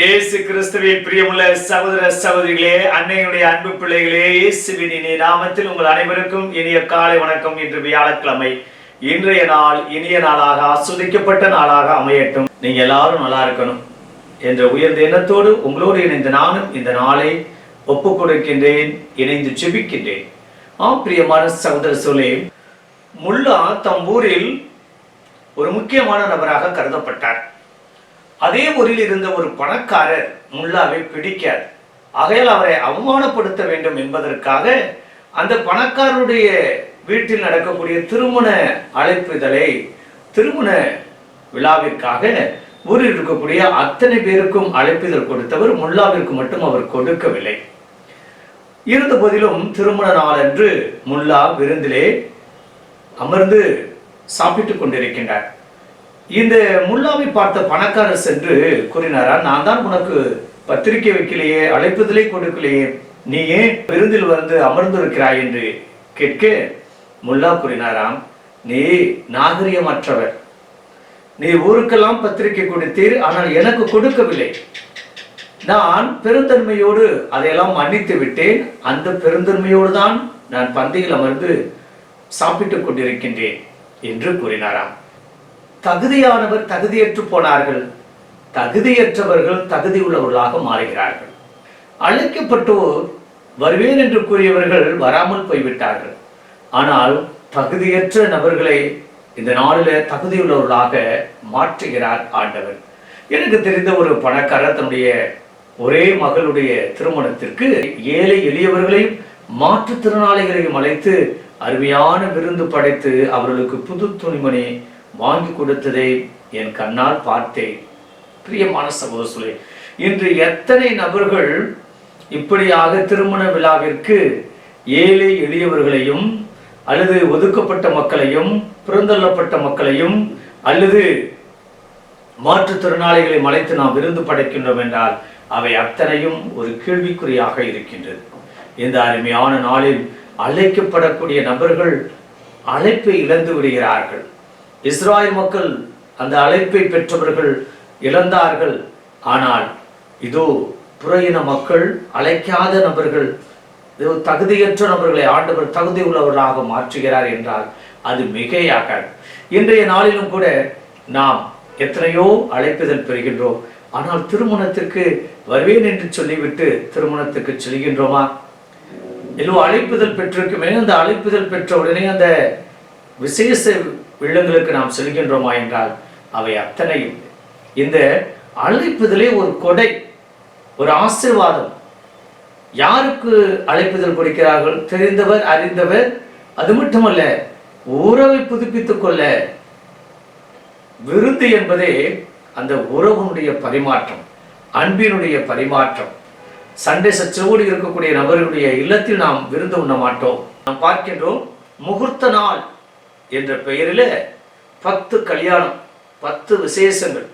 இயேசு கிறிஸ்துவின் பிரியமுள்ள சகோதர சகோதரிகளே அன்னையுடைய அன்பு பிள்ளைகளே இயேசுவின் இனிய நாமத்தில் உங்கள் அனைவருக்கும் இனிய காலை வணக்கம் இன்று வியாழக்கிழமை. இன்றைய நாள் இனிய நாளாக ஆஸ்வதிக்கப்பட்ட நாளாக அமையட்டும். நீங்க எல்லாரும் நல்லா இருக்கணும் என்ற உயர்ந்த எண்ணத்தோடு உங்களோடு இணைந்த நானும் இந்த நாளை ஒப்புக் கொடுக்கின்றேன் இணைந்து செபிக்கின்றேன் ஆம் பிரியமான சகோதர சொல்லே முல்லா தம் ஊரில் ஒரு முக்கியமான நபராக கருதப்பட்டார். அதே ஊரில் இருந்த ஒரு பணக்காரர் முல்லாவை பிடிக்கார். ஆகையால் அவரை அவமானப்படுத்த வேண்டும் என்பதற்காக அந்த பணக்காரருடைய வீட்டில் நடக்கக்கூடிய திருமண அழைப்புதலை திருமண விழாவிற்காக ஊரில் இருக்கக்கூடிய அத்தனை பேருக்கும் அழைப்புதல் கொடுத்தவர் முல்லாவிற்கு மட்டும் அவர் கொடுக்கவில்லை. இருந்த போதிலும் திருமண நாளன்று முல்லா விருந்திலே அமர்ந்து சாப்பிட்டுக் கொண்டிருக்கின்றார். இந்த முல்லாவை பார்த்த பணக்காரர் சென்று கூறினாரா நான் தான் உனக்கு பத்திரிக்கை வைக்கலையே அழைப்புதலை கொடுக்கலையே நீ ஏன் விருந்தில் வந்து அமர்ந்திருக்கிறாய்? என்று கேட்க முல்லா கூறினாராம் நீ நாகரிகமற்றவர். நீ ஊருக்கெல்லாம் பத்திரிக்கை கொடுத்தீர் ஆனால் எனக்கு கொடுக்கவில்லை. நான் பெருந்தன்மையோடு அதையெல்லாம் மன்னித்து விட்டேன். அந்த பெருந்தன்மையோடு தான் நான் பந்தியில் அமர்ந்து சாப்பிட்டுக் கொண்டிருக்கின்றேன் என்று கூறினாராம். தகுதியானவர் தகுதியற்று போனார்கள். தகுதியற்றவர்கள் தகுதி உள்ளவர்களாக மாறுகிறார்கள். அழைக்கப்பட்டோர் வருவேன் என்று கூறியவர்கள் வராமல் போய்விட்டார்கள். ஆனால் தகுதியற்ற நபர்களை இந்த நாளில் தகுதியுள்ளவர்களாக மாற்றுகிறார் ஆண்டவர். எனக்கு தெரிந்த ஒரு பணக்காரர் தன்னுடைய ஒரே மகளுடைய திருமணத்திற்கு ஏழை எளியவர்களையும் மாற்றுத்திறனாளிகளையும் அழைத்து அருமையான விருந்து படைத்து அவர்களுக்கு புது துணிமணி வாங்கி கொடுத்ததை என் கண்ணால் பார்த்தேன். பிரியமான சகோதரர்களே இன்று எத்தனை நபர்கள் இப்படியாக திருமண விழாவிற்கு ஏழை எளியவர்களையும் அல்லது ஒதுக்கப்பட்ட மக்களையும் புறந்தள்ளப்பட்ட மக்களையும் அல்லது மாற்றுத்திறனாளிகளை மலைத்து நாம் விருந்து படைக்கின்றோம் என்றால் அவை அத்தனையும் ஒரு கேள்விக்குறியாக இருக்கின்றது. இந்த அருமையான நாளில் அழைக்கப்படக்கூடிய நபர்கள் அழைப்பை இழந்து விடுகிறார்கள். இஸ்ராயல் மக்கள் அந்த அழைப்பை பெற்றவர்கள் இழந்தார்கள். ஆனால் இதோ புற இன மக்கள் அழைக்காத நபர்கள் தகுதியற்ற நபர்களை ஆண்டவர் தகுதி உள்ளவர்களாக மாற்றுகிறார் என்றால் அது மிகையாகாது. இன்றைய நாளிலும் கூட நாம் எத்தனையோ அழைப்புதல் பெறுகின்றோம். ஆனால் திருமணத்திற்கு வருவேன் என்று சொல்லிவிட்டு திருமணத்துக்கு செல்கின்றோமா? எல்லோ அழைப்புதல் பெற்றிருக்குமே. அந்த அழைப்புதல் பெற்ற உடனே அந்த விசேஷ இல்லங்களுக்கு நாம் செல்கின்றோமா என்றால் அவை அத்தனையும் இந்த அழைப்புதலே ஒரு கொடை ஒரு ஆசீர்வாதம். யாருக்கு அழைப்புதல் கொடுக்கிறார்கள்? தெரிந்தவர் அறிந்தவர் அது மட்டுமல்ல உறவை புதுப்பித்துக் கொள்ள. விருந்து என்பதே அந்த உறவுனுடைய பரிமாற்றம் அன்பினுடைய பரிமாற்றம். சண்டை சச்சரவோடு இருக்கக்கூடிய நபர்களுடைய இல்லத்தில் நாம் விருந்து உண்ண மாட்டோம். நாம் பார்க்கின்றோம் முகூர்த்த நாள். என்ற பெயரில் பத்து கல்யாணம் பத்து விசேஷங்கள்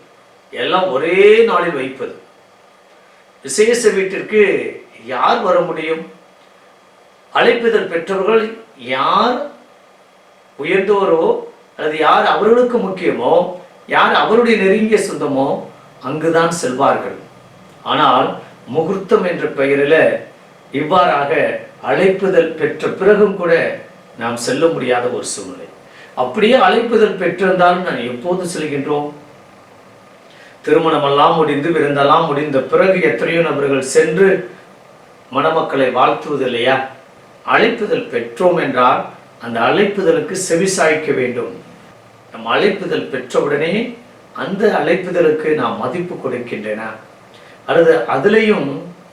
எல்லாம் ஒரே நாளில் வைப்பது. விசேஷ வீட்டிற்கு யார் வர முடியும்? அழைப்பிதழ் பெற்றவர்கள் யார் உயர்ந்தோரோ அல்லது யார் அவர்களுக்கு முக்கியமோ யார் அவருடைய நெருங்கிய சொந்தமோ அங்குதான் செல்வார்கள். ஆனால் முகூர்த்தம் என்ற பெயரில் இவ்வாறாக அழைப்புதல் பெற்ற பிறகும் கூட நாம் செல்ல முடியாத ஒரு சூழ்நிலை. அப்படியே அழைப்புதல் பெற்றிருந்தாலும் நான் எப்போது செல்கின்றோம்? திருமணமெல்லாம் முடிந்து விருந்தெல்லாம் முடிந்த பிறகு எத்தனையோ நபர்கள் சென்று மணமக்களை வாழ்த்துவது இல்லையா? அழைப்புதல் பெற்றோம் என்றால் அந்த அழைப்புதலுக்கு செவிசாய்க்க வேண்டும். நம் அழைப்புதல் பெற்றவுடனே அந்த அழைப்புதலுக்கு நான் மதிப்பு கொடுக்கின்றன. அல்லது அதுலேயும்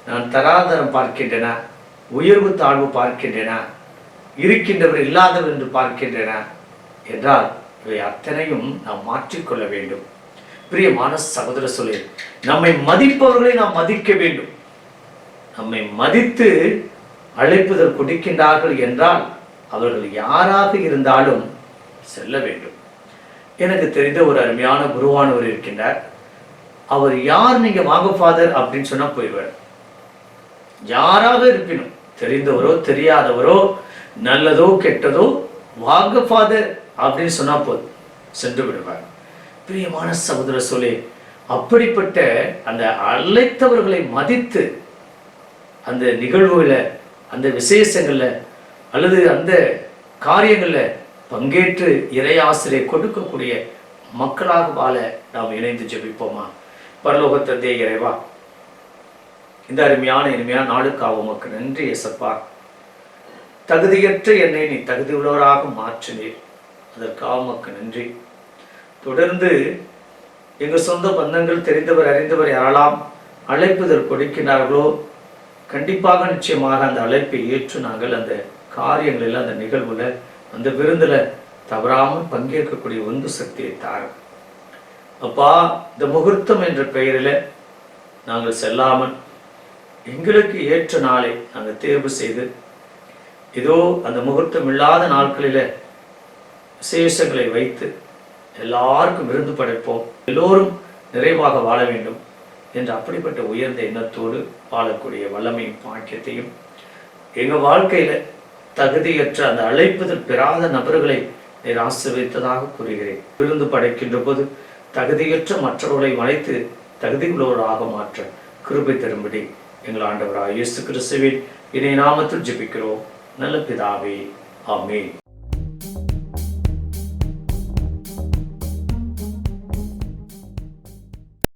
நான் தராதரம் பார்க்கின்றன உயர்வு தாழ்வு பார்க்கின்றன இருக்கின்றவர் இல்லாதவர் என்று பார்க்கின்றன. என்றால் இவை அத்தனையும் நாம் மாற்றிக்கொள்ள வேண்டும். பிரியமான சகோதர சொல்லி நம்மை மதிப்பவர்களை நாம் மதிக்க வேண்டும். நம்மை மதித்து அழைப்புதல் கொடுக்கின்றார்கள் என்றால் அவர்கள் யாராக இருந்தாலும் செல்ல வேண்டும். எனக்கு தெரிந்த ஒரு அருமையான குருவானவர் இருக்கின்றார். அவர் யார் நீங்க வாங்க ஃபாதர் அப்படின்னு சொன்னா போயிடுவார். யாராக இருப்பினும் தெரிந்தவரோ தெரியாதவரோ நல்லதோ கெட்டதோ வாங்க ஃபாதர் அப்படின்னு சொன்னா போதும். சென்று விடுவார். பிரியமான சகோதர சொல்லி அப்படிப்பட்ட அந்த அழைத்தவர்களை மதித்து அந்த நிகழ்வுகள அந்த விசேஷங்கள்ல அல்லது அந்த காரியங்கள்ல பங்கேற்று இறையாசிரியை கொடுக்கக்கூடிய மக்களாக வாழ நாம் இணைந்து ஜெபிப்போமா? பரலோக இறைவா இந்த அருமையான இனிமையான நாளுக்காக உமக்கு நன்றி எசப்பா தகுதியற்ற என்னை நீ தகுதியுள்ளவராக மாற்றினீர். அதற்காக உமக்கு நன்றி. தொடர்ந்து எங்கள் சொந்த பந்தங்கள் தெரிந்தவர் அறிந்தவர் யாரெல்லாம் அழைப்புதல் கொடுக்கிறார்களோ கண்டிப்பாக நிச்சயமாக அந்த அழைப்பை ஏற்று நாங்கள் அந்த காரியங்களில் அந்த நிகழ்வுல அந்த விருந்தில் தவறாமல் பங்கேற்கக்கூடிய உந்து சக்தியை தாரும். அப்பா இந்த முகூர்த்தம் என்ற பெயரில் நாங்கள் செல்லாமல் எங்களுக்கு ஏற்ற நாளை நாங்கள் தேர்வு செய்து இதோ அந்த முகூர்த்தம் இல்லாத நாட்களில் விசேஷங்களை வைத்து எல்லாருக்கும் விருந்து படைப்போம். எல்லோரும் நிறைவாக வாழ வேண்டும் என்ற அப்படிப்பட்ட உயர்ந்த எண்ணத்தோடு வாழக்கூடிய வல்லமையும் பாக்கியத்தையும் எங்கள் வாழ்க்கையில் தகுதியற்ற அந்த அழைப்புதல் பெறாத நபர்களை நீர் ஆசிர்வதித்ததாக கூறுகிறேன். விருந்து படைக்கின்ற போது தகுதியற்ற மற்றவர்களை மறைத்து தகுதியுள்ளவராக மாற்ற கிருபை தரும்படி எங்கள் ஆண்டவராக இயேசு கிறிஸ்துவின் இணை நாமத்தில் ஜெபிக்கிறோம். நல்ல பிதாவே ஆமென்.